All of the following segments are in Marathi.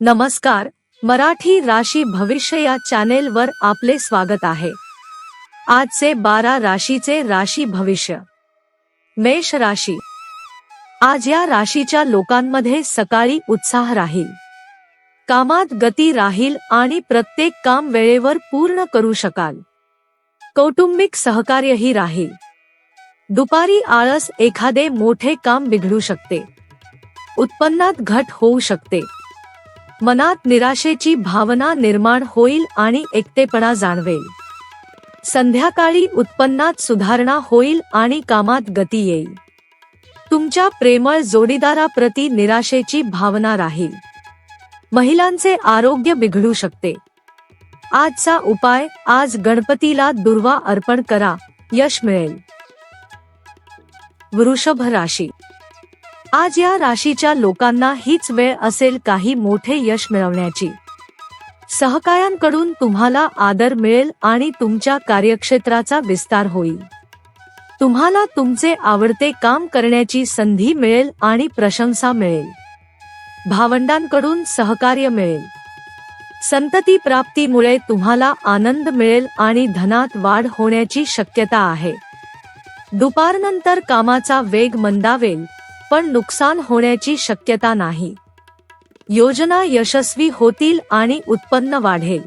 नमस्कार मराठी राशी भविष्य या चॅनेलवर आपले स्वागत आहे. आजचे बारा राशीचे राशी भविष्य. मेष राशी. आज या राशीच्या लोकांमध्ये सकाळी उत्साह राहील. कामात गती राहील आणि प्रत्येक काम वेळेवर पूर्ण करू शकाल. कौटुंबिक सहकार्यही राहील. दुपारी आळस एखादे मोठे काम बिघडू शकते. उत्पन्नात घट होऊ शकते. मनात निराशेची भावना निर्माण होईल आणि एकटेपणा जाणवेल. संध्याकाळी उत्पन्नात सुधारणा होईल आणि कामात गती येईल. तुमच्या प्रेमळ जोडीदाराप्रती निराशेची भावना राहील. महिलांचे आरोग्य बिघडू शकते. आजचा उपाय आज गणपतीला दुर्वा अर्पण करा यश मिळेल. वृषभ राशी आज या राशीच्या लोकांना हीच वेळ असेल काही मोठे यश मिळवण्याची. सहकाऱ्यांकडून तुम्हाला आदर मिळेल आणि तुमच्या कार्यक्षेत्राचा विस्तार होईल. तुम्हाला तुमचे आवडते काम करण्याची संधी मिळेल आणि प्रशंसा मिळेल. भावंडांकडून सहकार्य मिळेल. संतती प्राप्तीमुळे तुम्हाला आनंद मिळेल आणि धनात वाढ होण्याची शक्यता आहे. दुपारनंतर कामाचा वेग मंदावेल. पण नुकसान होण्याची शक्यता नाही. योजना यशस्वी होतील आणि उत्पन्न वाढेल.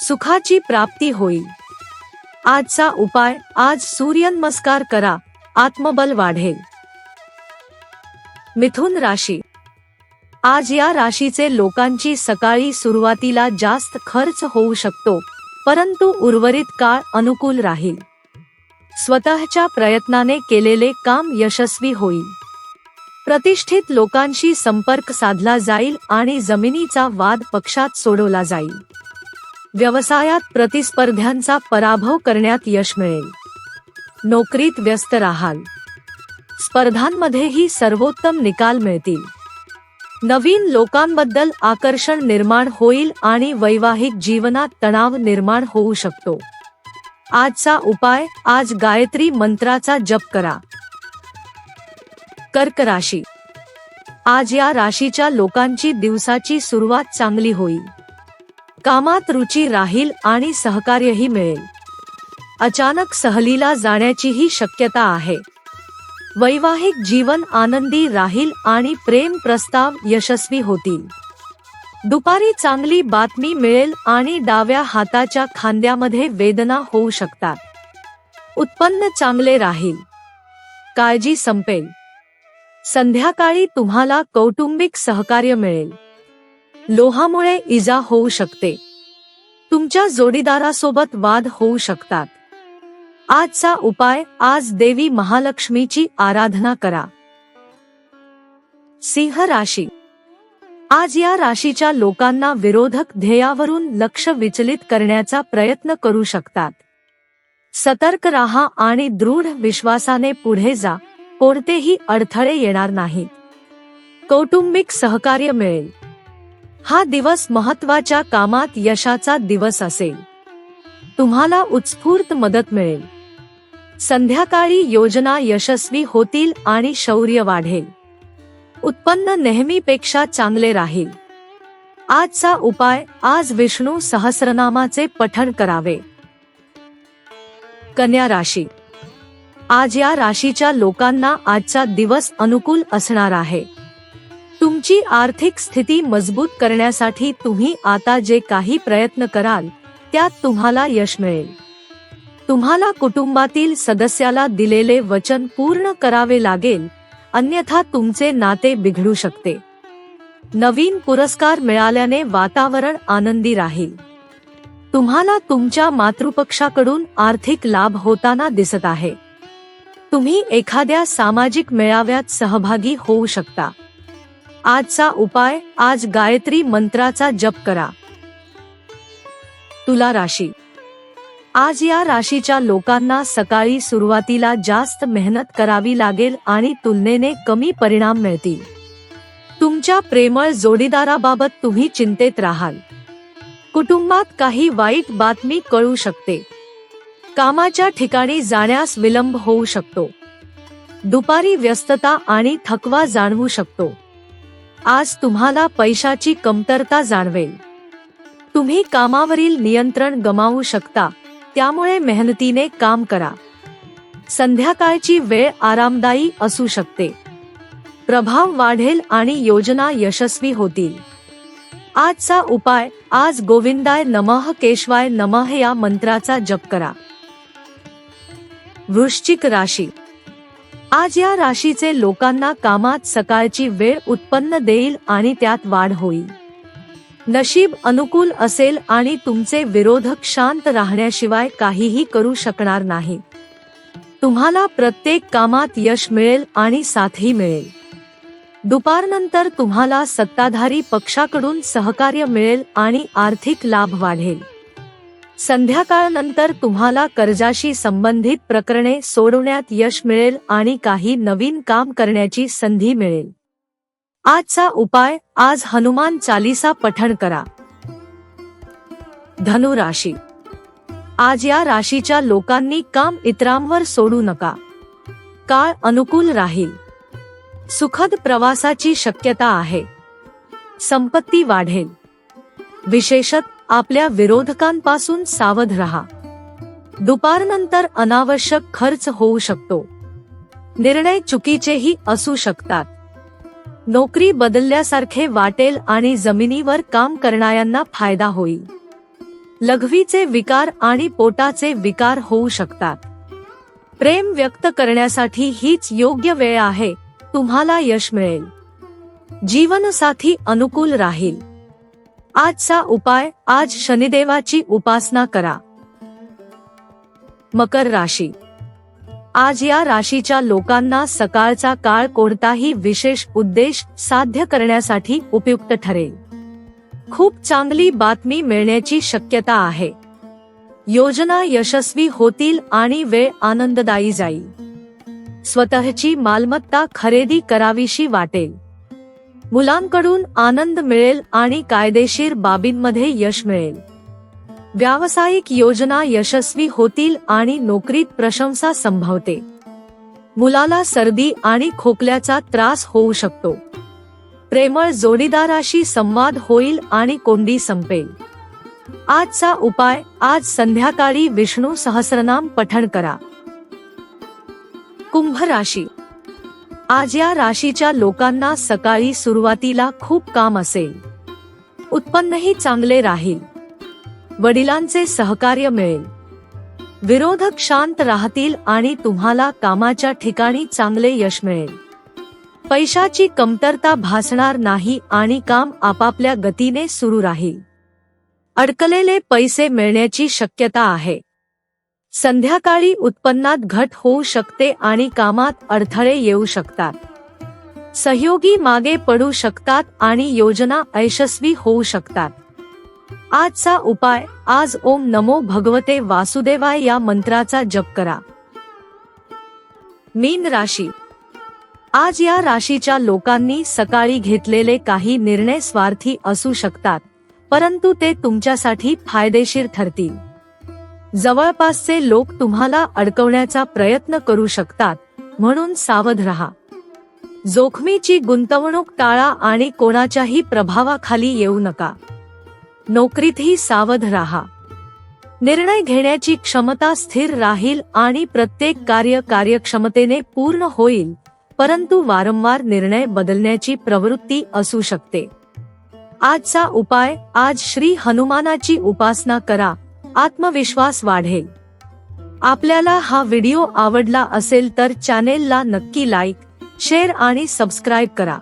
सुखाची प्राप्ती होईल. आजचा उपाय आज सूर्यनमस्कार करा आत्मबल वाढेल. मिथुन राशी. आज या राशीचे लोकांची सकाळी सुरुवातीला जास्त खर्च होऊ शकतो परंतु उर्वरित काळ अनुकूल राहील. स्वतःच्या प्रयत्नाने केलेले काम यशस्वी होईल. प्रतिष्ठित लोकांशी संपर्क साधला जाईल आणि जमिनीचा वाद पक्षात सोडवला जाईल. व्यवसायात प्रतिस्पर्ध्यांचा पराभव करण्यात यश मिळेल. नोकरीत व्यस्त राहाल. स्पर्धांमध्येही सर्वोत्तम निकाल मिळतील. नवीन लोकांबद्दल आकर्षण निर्माण होईल आणि वैवाहिक जीवनात तणाव निर्माण होऊ शकतो. आजचा उपाय आज गायत्री मंत्राचा जप करा. कर्क राशी. आज या राशीच्या लोकांची दिवसाची सुरुवात चांगली होईल. कामात रुची राहील आणि सहकार्यही मिळेल. अचानक सहलीला जाण्याचीही शक्यता आहे. वैवाहिक जीवन आनंदी राहील आणि प्रेम प्रस्ताव यशस्वी होतील. दुपारी चांगली बातमी मिळेल आणि डाव्या हाताच्या खांद्यामध्ये वेदना होऊ शकतात. उत्पन्न चांगले राहील. काळजी संपेल. संध्याकाळी तुम्हाला कौटुंबिक सहकार्य मिळेल. लोहामुळे इजा होऊ शकते. तुमच्या जोडीदारासोबत वाद होऊ शकतात. आजचा उपाय आज देवी महालक्ष्मीची आराधना करा. सिंह राशी. आज या राशीच्या लोकांना विरोधक ध्येयावरून लक्ष विचलित करण्याचा प्रयत्न करू शकतात. सतर्क राहा आणि दृढ विश्वासाने पुढे जा. कोणतेही अडथळे येणार नाहीत. कौटुंबिक सहकार्य मिळेल. हा दिवस महत्त्वाच्या कामात यशाचा दिवस असेल. तुम्हाला उत्स्फूर्त मदत मिळेल. संध्याकाळी योजना यशस्वी होतील आणि शौर्य वाढेल. उत्पन्न नेहमीपेक्षा चांगले राहील. आजचा उपाय आज विष्णू सहस्रनामाचे पठण करावे. कन्या राशी आज या राशीच्या लोकांना आजचा दिवस अनुकूल असणार आहे. तुमची आर्थिक स्थिती मजबूत करण्यासाठी तुम्ही आता जे काही प्रयत्न कराल त्यात तुम्हाला यश मिळेल. तुम्हाला कुटुंबातील सदस्याला दिलेले वचन पूर्ण करावे लागेल अन्यथा तुमचे नाते बिघडू शकते. नवीन पुरस्कार मिळाल्याने वातावरण आनंदी राहील. तुम्हाला तुमच्या मातृपक्षाकडून आर्थिक लाभ होताना दिसत आहे. तुम्ही एखाद्या सामाजिक मेळाव्यात सहभागी होऊ शकता. आजचा उपाय आज गायत्री मंत्राचा जप करा. तुला राशी. आज या राशीच्या लोकांना सकाळी सुरुवातीला जास्त मेहनत करावी लागेल आणि तुलनेने कमी परिणाम मिळतील. तुमच्या प्रेमळ जोडीदाराबाबत तुम्ही चिंतेत राहाल. कुटुंबात काही वाईट बातमी कळू शकते. कामाच्या ठिकाणी जाण्यास विलंब होऊ शकतो. दुपारी व्यस्तता आणि थकवा जाणवू शकतो. आज तुम्हाला पैशाची कमतरता जाणवेल. तुम्ही कामावरील नियंत्रण गमावू शकता त्यामुळे मेहनतीने काम करा. संध्याकाळची वेळ आरामदायी असू शकते. प्रभाव वाढेल आणि योजना यशस्वी होतील. आजचा उपाय आज गोविंदाय नमः केशवाय नमः या मंत्राचा जप करा. वृश्चिक राशी. आज या राशीचे लोकांना कामात सकाळची वेळ उत्पन्न देईल आणि त्यात वाढ होईल. नशीब अनुकूल असेल आणि तुमचे विरोधक शांत राहण्याशिवाय काहीही करू शकणार नाही. तुम्हाला प्रत्येक कामात यश मिळेल आणि साथही मिळेल. दुपारनंतर तुम्हाला सत्ताधारी पक्षाकडून सहकार्य मिळेल आणि आर्थिक लाभ वाढेल. संध्याकाळनंतर तुम्हाला कर्जाशी संबंधित प्रकरणे सोडवण्यात यश मिळेल आणि काही नवीन काम करण्याची संधी मिळेल. आजचा उपाय आज हनुमान चालीसा पठण करा. धनु राशी आज या राशीच्या लोकांनी काम इतरांवर सोडू नका. काळ अनुकूल राहील. सुखद प्रवासाची शक्यता आहे. संपत्ती वाढेल. विशेषत आपल्या विरोधकांपासून सावध राहा. दुपारनंतर अनावश्यक खर्च होऊ शकतो. निर्णय चुकीचेही असू शकतात. नोकरी बदलल्यासारखे वाटेल आणि जमिनीवर काम करणाऱ्यांना फायदा होईल. लघवीचे विकार आणि पोटाचे विकार होऊ शकतात. प्रेम व्यक्त करण्यासाठी हीच योग्य वेळ आहे तुम्हाला यश मिळेल. जीवनसाथी अनुकूल राहील. आजचा उपाय आज शनिदेवाची उपासना करा. मकर राशी. आज या राशीच्या लोकांना सकाळचा काळ कोणताही विशेष उद्देश साध्य करण्यासाठी उपयुक्त ठरेल. खूप चांगली बातमी मिळण्याची शक्यता आहे. योजना यशस्वी होतील आणि वेळ आनंददायी जाईल. स्वतःची मालमत्ता खरेदी करावीशी वाटेल. मुलांकडून आनंद मिळेल आणि कायदेशीर बाबींमध्ये यश मिळेल. व्यावसायिक योजना यशस्वी होतील आणि नोकरीत प्रशंसा संभवते. मुलाला सर्दी आणि खोकल्याचा त्रास होऊ शकतो. प्रेमळ जोडीदाराशी संवाद होईल आणि कोंडी संपेल. आजचा उपाय आज संध्याकाळी विष्णू सहस्रनाम पठण करा. कुंभ राशी आज या राशीच्या लोकांना सकाळी सुरुवातीला खूप काम असेल. उत्पन्नही चांगले राहील. वडिलांचे सहकार्य मिळेल. विरोधक शांत राहतील आणि तुम्हाला कामाच्या ठिकाणी चांगले यश मिळेल. पैशाची कमतरता भासणार नाही आणि काम आपापल्या गतीने सुरू राहील. अडकलेले पैसे मिळण्याची शक्यता आहे. संध्याकाळी उत्पन्नात घट होऊ शकते आणि कामात अडथळे येऊ शकतात. सहयोगी मागे पडू शकतात आणि योजना यशस्वी होऊ शकतात. आजचा उपाय आज ओम नमो भगवते वासुदेवाय या मंत्राचा जप करा. मीन राशी. आज या राशीच्या लोकांनी सकाळी घेतलेले काही निर्णय स्वार्थी असू शकतात परंतु ते तुमच्यासाठी फायदेशीर ठरतील. जवळपासचे लोक तुम्हाला अडकवण्याचा प्रयत्न करू शकतात म्हणून सावध रहा. जोखमीची गुंतवणूक टाळा आणि कोणाच्याही प्रभावाखाली येऊ नका. नोकरीतही सावध राहा. निर्णय घेण्याची क्षमता स्थिर राहील आणि प्रत्येक कार्य कार्यक्षमतेने पूर्ण होईल परंतु वारंवार निर्णय बदलण्याची प्रवृत्ती असू शकते. आजचा उपाय आज श्री हनुमानाची उपासना करा. आत्मविश्वास वाढेल. आपल्याला हा व्हिडिओ आवडला असेल तर चॅनेलला नक्की लाईक शेअर आणि सबस्क्राईब करा.